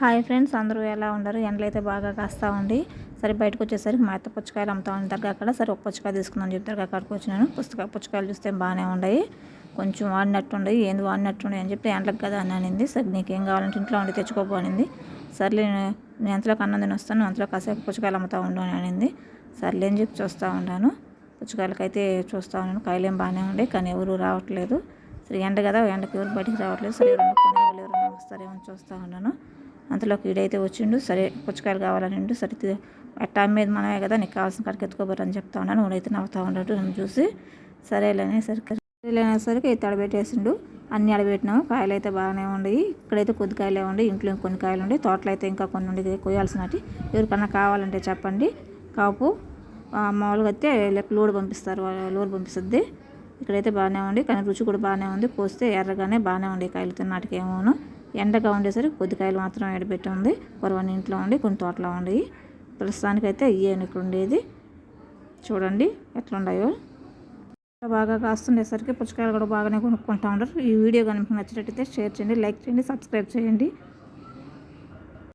Hi friends అందరూ ఎలా ఉండరు ఎండలు అయితే బాగా కాస్తా ఉండి సరే బయటకు వచ్చేసరికి మా అత్త పుచ్చకాయలు అమ్ముతా ఉంటారు అక్కడ. సరే ఒక పుచ్చకాయ తీసుకుందాం చెప్తారు అక్కడికి వచ్చినాను. పుస్తక పుచ్చకాయలు చూస్తే బాగానే ఉన్నాయి. కొంచెం వాడినట్టు ఉండయి ఏంది వాడినట్టు ఉండయి అని చెప్పి ఎండలకు కదా అని అనింది. సరే నీకేం కావాలంటే ఇంట్లో ఉండి తెచ్చుకోపోనింది సర్లే నేను నేను ఎంతలోకి అన్నం తిని వస్తాను అంతలో కాసేపు పుచ్చకాయలు అమ్ముతా ఉండు అని అనింది. సర్లే అని చెప్పి చూస్తూ ఉన్నాను. పుచ్చకాయలకైతే చూస్తూ ఉన్నాను. కాయలు ఏం బాగానే ఉండే కానీ ఎవరు రావట్లేదు. సరే ఎండ కదా ఎండకి ఎవరు బయటికి రావట్లేదు. సరే ఎవరు కొనేవాళ్ళు ఎవరైనా వస్తారేమో చూస్తూ ఉన్నాను. అంతలోకి ఈడైతే వచ్చిండు సరే పుచ్చకాయలు కావాలని ఉండు సరే ఆ టైం మీద మనమే కదా నీకు కావాల్సిన కాడికి ఎత్తుకోబోరు అని చెప్తా ఉన్నాను. అయితే నవ్వుతా ఉన్నట్టు నన్ను చూసి సరేలేనే సరికి సరేలేనేసరికి అయితే అడబెట్టేసిండు అన్ని అడబెట్టినాము. కాయలు అయితే బాగానే ఉండేవి ఇక్కడైతే కొద్ది కాయలే ఉండి ఇంట్లో కొన్ని కాయలు ఉండి తోటలో అయితే ఇంకా కొన్ని ఉండి కొయ్యాల్సినవి ఎవరికన్నా కావాలంటే చెప్పండి. కాపు మామూలుగా అయితే లేకపోతే లోడ్ పంపిస్తారు లోడ్ పంపిస్తుంది. ఇక్కడైతే బాగానే ఉంది కానీ రుచి కూడా బాగానే ఉంది. కోస్తే ఎర్రగానే బాగానే ఉండే కాయలు తిన్నాటికి ఏమోను ఎండగా ఉండేసరికి పొద్దుకాయలు మాత్రం ఎడబెట్టి ఉంది. కొరవని ఇంట్లో ఉండి కొన్ని తోటలో ఉండి. ప్రస్తుతానికైతే ఇయ్యాను ఇక్కడ ఉండేది. చూడండి ఎట్లున్నాయో బాగా కాస్తుండేసరికి పుచ్చకాయలు కూడా బాగానే కొనుక్కుంటూ ఉంటారు. ఈ వీడియో కనుక నచ్చినట్టయితే షేర్ చేయండి లైక్ చేయండి సబ్స్క్రైబ్ చేయండి.